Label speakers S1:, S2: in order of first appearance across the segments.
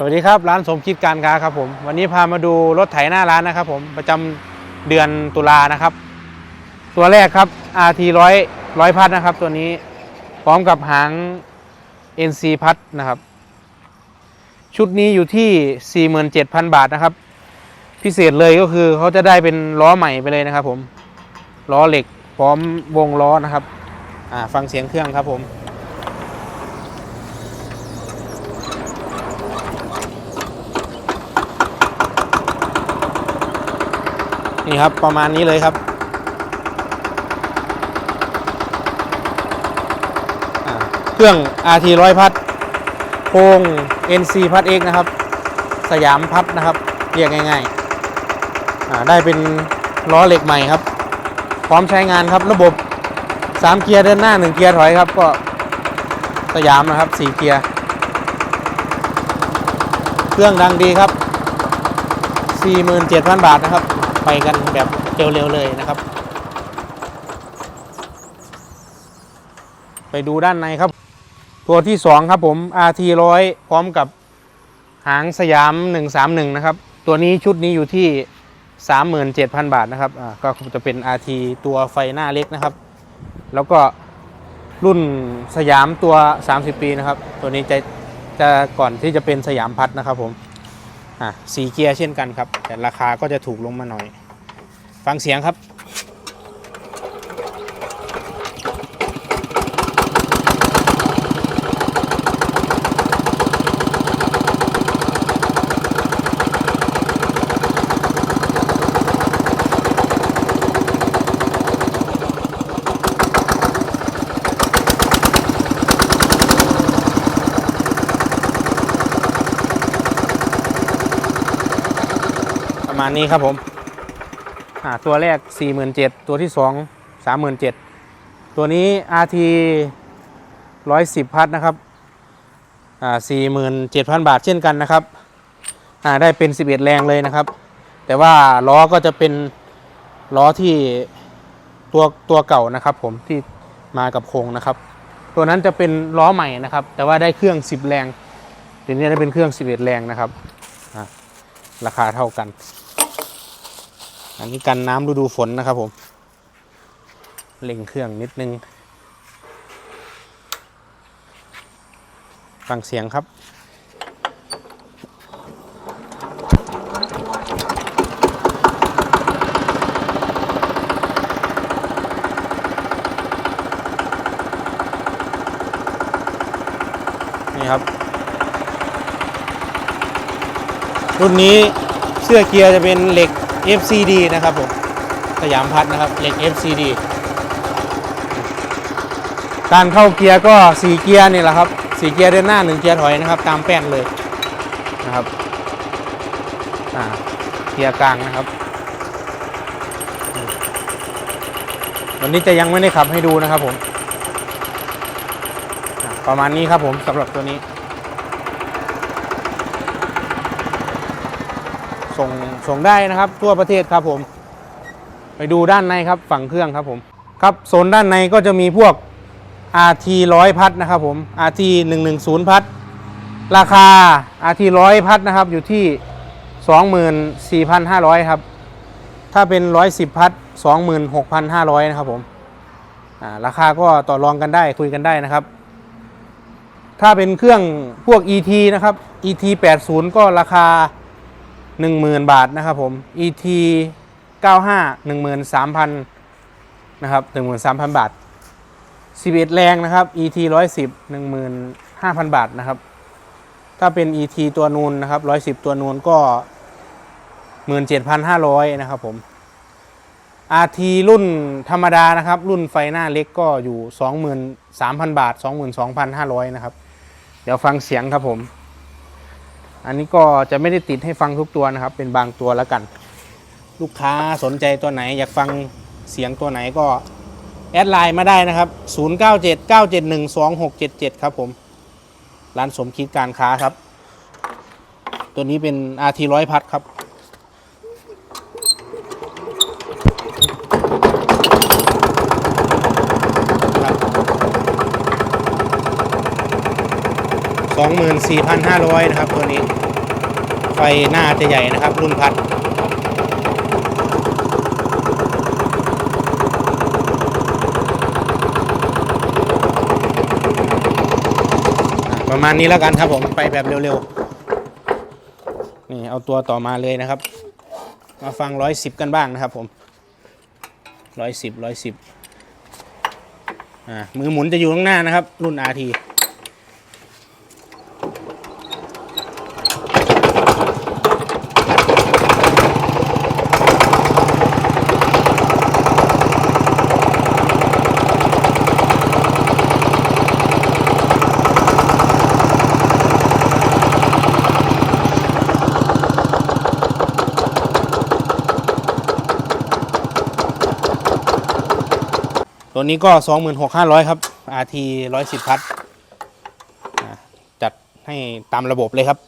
S1: สวัสดีครับ ร้านสมคิดการค้าครับผมวันนี้พามาดูรถไถหน้าร้านนะครับผมประจำเดือนตุลานะครับ ตัวแรกครับ RT ร้อยร้อยพัดนะครับ ตัวนี้พร้อมกับหาง NC พัดนะครับ ชุดนี้อยู่ที่ 47,000 บาทนะครับ พิเศษเลยก็คือเขาจะได้เป็นล้อใหม่ไปเลยนะครับ ผมล้อเหล็กพร้อมวงล้อนะครับฟังเสียงเครื่องครับผม นี่ครับประมาณนี้เลยครับเครื่อง RT ร้อยพัดโครง NC พัด X นะครับ สยามพัดนะครับ เรียกง่ายๆได้เป็นล้อเหล็กใหม่ครับ พร้อมใช้งานครับระบบ 3 เกียร์เดินหน้า 1 เกียร์ถอยครับก็สยามนะครับ 4 เกียร์ เครื่องดังดีครับ 47,000 บาทนะครับ ไปกันแบบเร็วๆเลยนะครับ ไปดูด้านในครับ ตัวที่ 2 ครับผม RT 100พร้อมกับหางสยาม 131 นะครับ ตัวนี้ชุดนี้อยู่ที่ 37,000 บาทนะครับก็จะเป็น RT ตัวไฟหน้าเล็กนะครับ แล้วก็รุ่นสยามตัว 30 ปีนะครับ ตัวนี้จะจะก่อนที่จะเป็นสยามพัดนะครับผม อะสีเกียร์เช่นกันครับ แต่ราคาก็จะถูกลงมาหน่อย ฟังเสียงครับ ณนี้ครับผมอ่าตัวแรก 47,000ตัวที่ 2 37,000ตัวนี้ RT 110 พัดนะครับอ่า47,000 บาทเช่นกันนะครับอ่าได้เป็น 11 แรงเลยนะครับ แต่ว่าล้อก็จะเป็นล้อที่ตัวตัวเก่านะครับ ผมที่มากับโครงนะครับ ตัวนั้นจะเป็นล้อใหม่นะครับ แต่ว่าได้เครื่อง 10 แรงตัวนี้ได้เป็นเครื่อง 11 แรงนะครับราคาเท่ากัน อันนี้กันน้ำฤดูฝนนะครับผมเล่งเครื่องนิดนึง ฟังเสียงครับนี่ครับ รุ่นนี้เสื้อเกียร์จะเป็นเหล็ก FCD นะครับผมสยามพัดนะครับเหล็ก FCD การเข้าเกียร์ก็ 4 เกียร์นี่แหละครับ4เกียร์เดินหน้า 1 เกียร์ถอยนะครับ ตามแป้นเลยนะครับเกียร์กลางนะครับ วันนี้จะยังไม่ได้ขับให้ดูนะครับผม ประมาณนี้ครับผมสำหรับตัวนี้ ส่งส่งได้นะครับทั่วประเทศครับผม ไปดูด้านในครับฝั่งเครื่องครับผมครับโซนด้านในก็จะมีพวก RT 100 พัดนะครับผม RT 110 พัด ราคา RT 100 พัดนะครับอยู่ที่ 24,500 ครับ ถ้าเป็น 110 พัด 26,500 นะครับผมราคาก็ต่อรองกันได้คุยกันได้นะครับ ถ้าเป็นเครื่องพวก ET นะครับ ET 80 ก็ราคา 10,000 บาทนะครับผม ET 95 13,000นะครับ13,000 บาท 11 แรงนะครับ ET 110 15,000 บาทนะครับ ถ้าเป็น ET ตัวนูนนะครับ 110 ตัวนูนก็ 17,500 นะครับผม RT รุ่นธรรมดานะครับ รุ่นไฟหน้าเล็กก็อยู่ 23,000 บาท 22,500 นะครับ เดี๋ยวฟังเสียงครับผม อันนี้ก็จะไม่ได้ติดให้ฟังทุกตัวนะครับ เป็นบางตัวแล้วกัน ลูกค้าสนใจตัวไหน อยากฟังเสียงตัวไหนก็แอดไลน์มาได้นะครับ 0979712677 ครับผม ร้านสมคิดการค้าครับ ตัวนี้เป็น RT ร้อยพัดครับ 24,500 นะครับ ตัวนี้ ไฟหน้าจะใหญ่นะครับ รุ่นพัด ประมาณนี้แล้วกันครับผมไปแบบเร็วๆ นี่เอาตัวต่อมาเลยนะครับ มาฟังร้อยสิบกันบ้างนะครับผมร้อยสิบร้อยสิบอ่ามือหมุนจะอยู่ข้างหน้านะครับ รุ่น RT ตัวนี้ก็ 26,500 ครับ RT 110 พัทอ่าจัดให้ตามระบบเลยครับ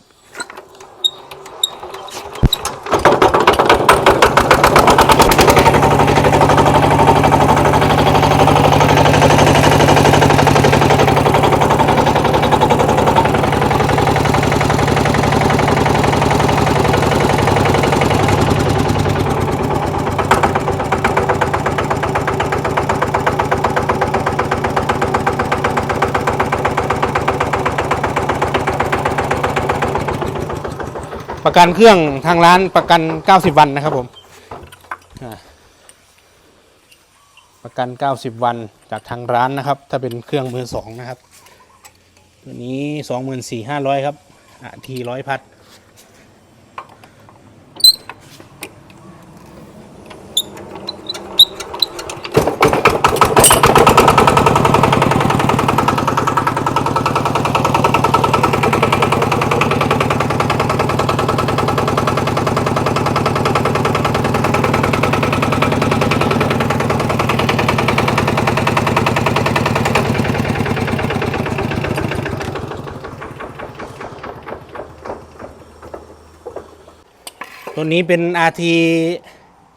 S1: กันเครื่องทางร้านประกัน 90 วันนะครับผมประกัน 90 วันจากทางร้านนะครับ ถ้าเป็นเครื่องมือสองนะครับ ตัวนี้ 24,500 ครับอะทีร้อยพัด ตัวนี้เป็น RT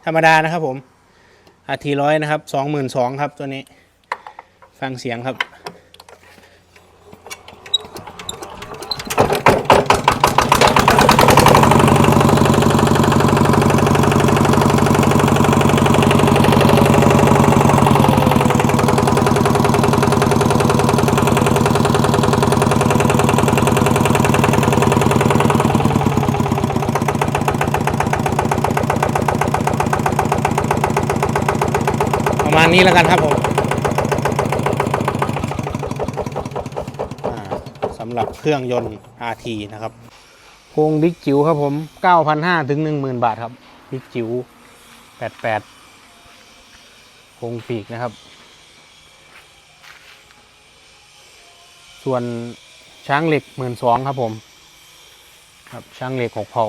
S1: ธรรมดานะครับผม RT ร้อยนะครับสองหมื่นสองครับตัวนี้ ฟังเสียงครับ นี้แล้วกันครับผมสำหรับเครื่องยนต์ RT นะครับโครงบิ๊กจิ๋วครับผม 9,500 ถึง 10,000 บาทครับบิ๊กจิ๋ว88โครงปีกนะครับ ส่วนช้างเหล็ก 12,000ครับผม ครับช้างเหล็ก 6เผา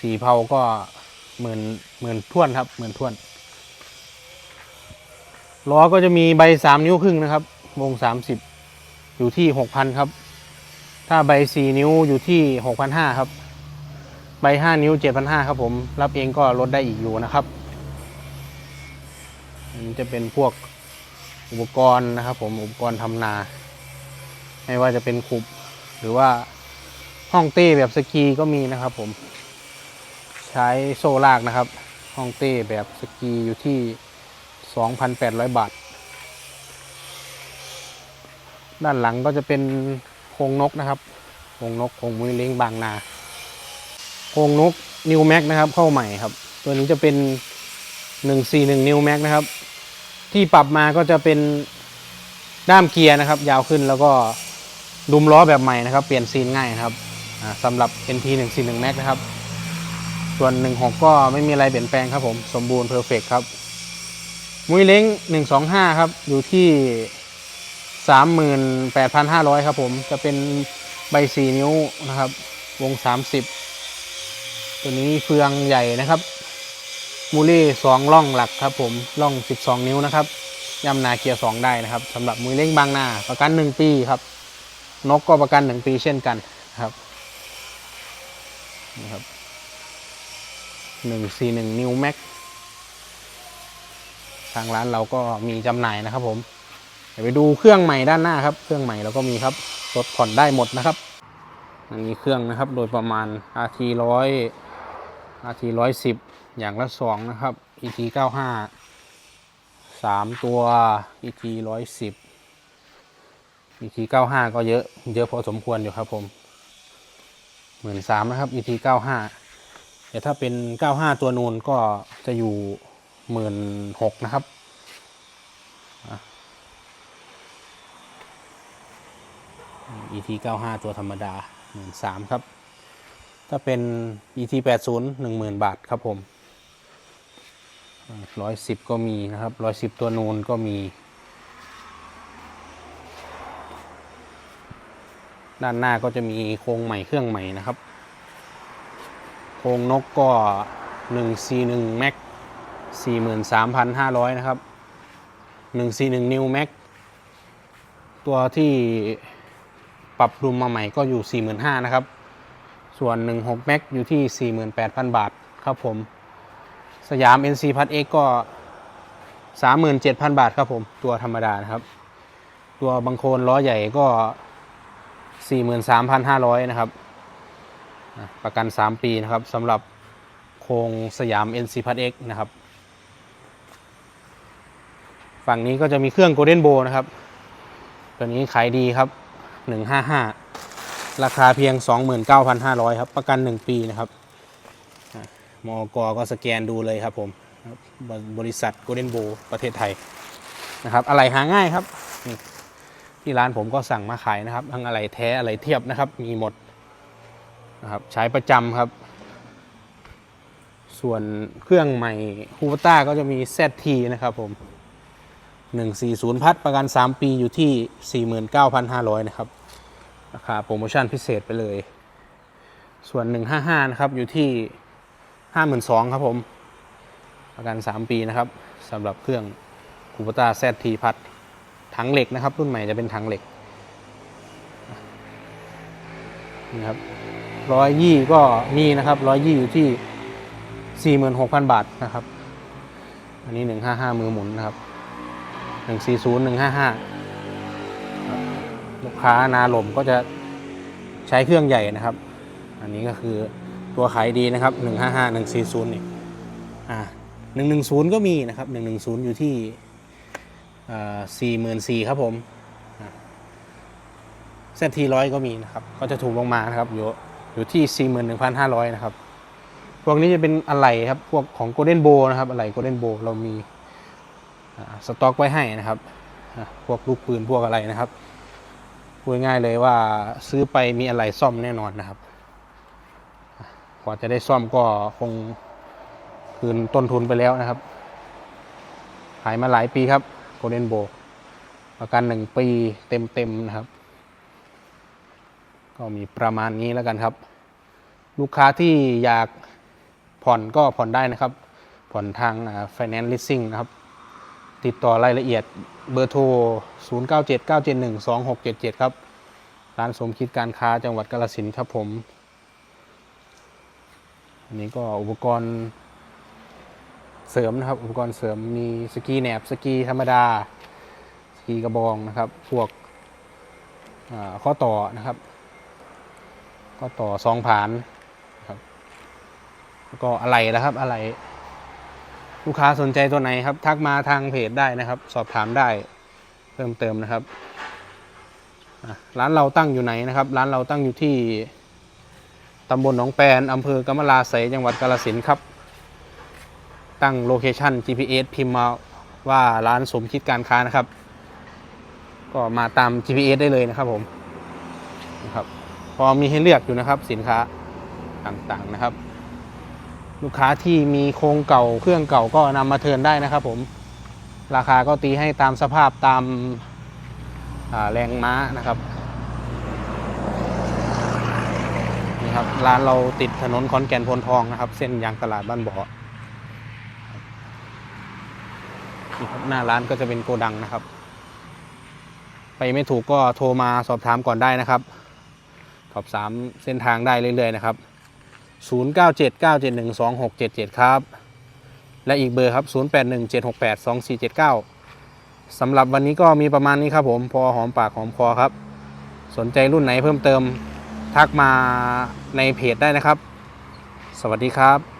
S1: สีเผาก็หมื่นหมื่นท่วนครับหมื่นท่วน ล้อก็จะมีใบสามนิ้วครึ่งนะครับ วงสามสิบอยู่ที่หกพันครับ ถ้าใบสี่นิ้วอยู่ที่หกพันห้าครับ ใบห้านิ้วเจ็ดพันห้าครับผม รับเองก็ลดได้อีกอยู่นะครับอันนี้จะเป็นพวกอุปกรณ์นะครับ ผมอุปกรณ์ทำนา ไม่ว่าจะเป็นขุบหรือว่าห้องเต้แบบสกีก็มีนะครับ ผม ใช้โซ่ลากนะครับ ห้องเต้แบบสกีอยู่ที่ 2,800 บาท ด้านหลังก็จะเป็นโครงนกนะครับโครงนกโครงมุ้ยเล้งบางนาโครงนกนิวแม็กนะครับเข้าใหม่ครับ ตัวนี้จะเป็น 141นิวแม็กนะครับ ที่ปรับมาก็จะเป็นด้ามเกียร์นะครับ ยาวขึ้นแล้วก็ดุมล้อแบบใหม่นะครับ เปลี่ยนซีนง่ายนะครับสำหรับ NT 141 Max นะครับ ส่วน 16 ก็ไม่มีอะไรเปลี่ยนแปลงครับผม สมบูรณ์เพอร์เฟกครับ มุ้ยเล้ง125 ครับ อยู่ที่ 38,500 ครับผม จะเป็นใบ 4 นิ้วนะครับ วง 30 ตัวนี้เฟืองใหญ่นะครับ มูเล่สองล่องหลักครับผมล่อง 12 นิ้วนะครับย่ำนาเกียร์ 2 ได้นะครับสำหรับมุ้ยเล้งบางนาประกัน 1 ปีครับ นกก็ประกัน 1 ปีเช่นกันครับนี่ครับ141 New Max ทางร้านเราก็มีจำหน่ายนะครับผมเดี๋ยวไปดูเครื่องใหม่ด้านหน้าครับ เครื่องใหม่เราก็มีครับรถผ่อนได้หมดนะครับอันนี้เครื่องนะครับโดยประมาณ RT ร้อย RT ร้อยสิบอย่างละสองนะครับ ET เก้าห้าสามตัว ET ร้อยสิบ ET เก้าห้าก็เยอะเยอะพอสมควรอยู่ครับผมหมื่นสามนะครับ ET เก้าห้าแต่ถ้าเป็นเก้าห้าตัวนูนก็จะอยู่ หมื่นหกนะครับอีทีเก้าห้าตัวธรรมดาหมื่นสามครับ ถ้าเป็นอีทีแปดศูนย์หนึ่งหมื่นบาทครับผมร้อยสิบก็มีนะครับร้อยสิบตัวนูนก็มี ด้านหน้าก็จะมีโครงใหม่เครื่องใหม่นะครับ โครงนกก็หนึ่งซีหนึ่งแม็ก 43,500 นะครับ 141 New Max ตัวที่ปรับปรุงมาใหม่ก็อยู่ 45,000นะครับ ส่วน 16 Max อยู่ที่ 48,000 บาทครับผม สยาม NC พัด X ก็ 37,000 บาทครับผม ตัวธรรมดานะครับ ตัวบางโคนล้อใหญ่ก็ 43,500 นะครับอะประกัน 3 ปีนะครับสำหรับโครงสยาม NC พัด X นะครับ ฝั่งนี้ก็จะมีเครื่อง Golden Bow นะครับ ตัวนี้ขายดีครับ 155 ราคาเพียง 29,500 ครับ ประกัน 1 ปีนะครับมอกก็สแกนดูเลยครับผมบบริษัท Golden Bow ประเทศไทยนะครับอะไรหาง่ายครับที่ร้านผมก็สั่งมาขายนะครับ ทั้งอะไรแท้อะไรเทียบนะครับ มีหมดนะครับใช้ประจำครับ ส่วนเครื่องใหม่ฮูบต้าก็จะมี ZT นะครับผม 140 พัดประกัน 3 ปีอยู่ที่ 49,500 นะครับ ราคาโปรโมชั่นพิเศษไปเลย ส่วน 155 นะครับ อยู่ที่ 52,000 ครับผม ประกัน 3 ปีนะครับสำหรับเครื่องคูปต้า ZT พัดถังเหล็กนะครับ รุ่นใหม่จะเป็นถังเหล็กนี่ครับร้อยยี่ก็มีนะครับร้อยยี่อยู่ที่ 46,000 บาทนะครับ อันนี้ 155 มือหมุนนะครับ หนึ่งสี่ศูนย์หนึ่งห้าห้าลูกค้านาลมก็จะใช้เครื่องใหญ่นะครับ อันนี้ก็คือตัวขายดีนะครับหนึ่งห้าห้าหนึ่งสี่ศูนย์นี่อ่าหนึ่งหนึ่งศูนย์ก็มีนะครับหนึ่งหนึ่งศูนย์อยู่ที่สี่หมื่นสี่ครับผมเซนทีร้อยก็มีนะครับ ก็จะถูกลงมานะครับ อยู่อยู่ที่สี่หมื่นหนึ่งพันห้าร้อยนะครับ พวกนี้จะเป็นอะไหล่ครับ พวกของ Golden Bow นะครับ อะไหล่ Golden Bow เรามี สต็อกไว้ให้นะครับ พวกลูกปืนพวกอะไรนะครับพูดง่ายเลยว่าซื้อไปมีอะไรซ่อมแน่นอนนะครับ กว่าจะได้ซ่อมก็คงคืนต้นทุนไปแล้วนะครับ ขายมาหลายปีครับโกลเด้นโบประกันหนึ่งปีเต็มๆนะครับ ก็มีประมาณนี้แล้วกันครับ ลูกค้าที่อยากผ่อนก็ผ่อนได้นะครับ ผ่อนทางอ่า Finance Leasing นะครับ ติดต่อรายละเอียดเบอร์โทร 0979712677 ครับ ร้านสมคิดการค้าจังหวัดกาฬสินครับผม อันนี้ก็อุปกรณ์เสริมนะครับ อุปกรณ์เสริมมีสกีแหนบสกีธรรมดา สกีกระบองนะครับ พวกข้อต่อนะครับ ข้อต่อซองผานนะครับ แล้วก็อะไรนะครับอะไร ลูกค้าสนใจตัวไหนครับ ทักมาทางเพจได้นะครับ สอบถามได้เพิ่มเติมนะครับร้านเราตั้งอยู่ไหนนะครับ ร้านเราตั้งอยู่ที่ตำบลหนองแปนอำเภอกำมะลาไสยจังหวัดกาฬสินครับ ตั้งโลเคชัน GPS พิมพ์มาว่าร้านสมคิดการค้านะครับ ก็มาตาม GPS ได้เลยนะครับผมนะครับพอมีให้เลือกอยู่นะครับสินค้าต่างๆนะครับ ลูกค้าที่มีโครงเก่าเครื่องเก่าก็นำมาเทินได้นะครับ ผมราคาก็ตีให้ตามสภาพตามาแรงม้านะครับนี่ครับร้านเราติดถนนขอนแก่นพนทองนะครับ เส้นยางตลาดบ้านบ่อนี่หน้าร้านก็จะเป็นโกดังนะครับ ไปไม่ถูกก็โทรมาสอบถามก่อนได้นะครับสอบถามเส้นทางได้เรื่อยๆนะครับ 0979712677 ครับ และอีกเบอร์ครับ 0817682479 สำหรับวันนี้ก็มีประมาณนี้ครับผม พอหอมปากหอมคอครับ สนใจรุ่นไหนเพิ่มเติมทักมาในเพจได้นะครับ สวัสดีครับ